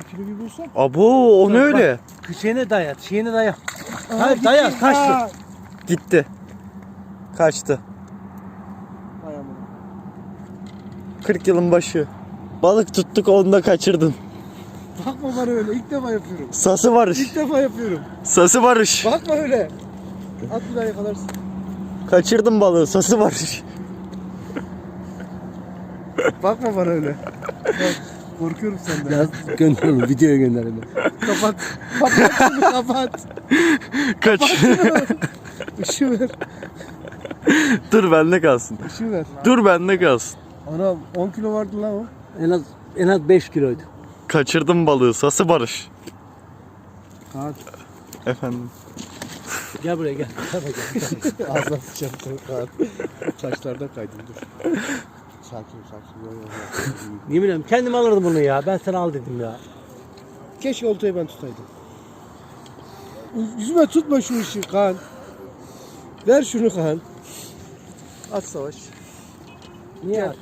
İkili bir bulsam. Abo o ne öyle? Şeyine dayat, şeyine dayat. Hayır dayat, kaçtı. Gitti. Kaçtı. Hay amına. 40 yılın başı. Balık tuttuk onu da kaçırdın. Bakma bana öyle. İlk defa yapıyorum. Sası Barış. İlk defa yapıyorum. Sası Barış. Bakma öyle. At bir daha yakalarsın. Kaçırdın balığı. Sası Barış. Bakma bana öyle. Bak, korkuyorum senden. Yaz gönder onu, videoya gönder hemen. Kapat. Kapat şunu kapat. Kaç. Işığı ver. Dur bende kalsın. Işığı ver. Dur bende kalsın. Anam 10 kilo vardı lan o. En az en az 5 kiloydu. Kaçırdım balığı. Sası Barış. Kaan. Efendim. Gel buraya gel. Gel gel. Ağzına Kaan. Taşlarda kaydım dur. Sakin sakin. Yo, yo, yo. Yemin ederim kendim alırdım bunu ya. Ben sana al dedim ya. Keşke oltayı ben tutaydım. Yüzüme tutma şu işi Kaan. Ver şunu Kaan. At savaş. Niye attın?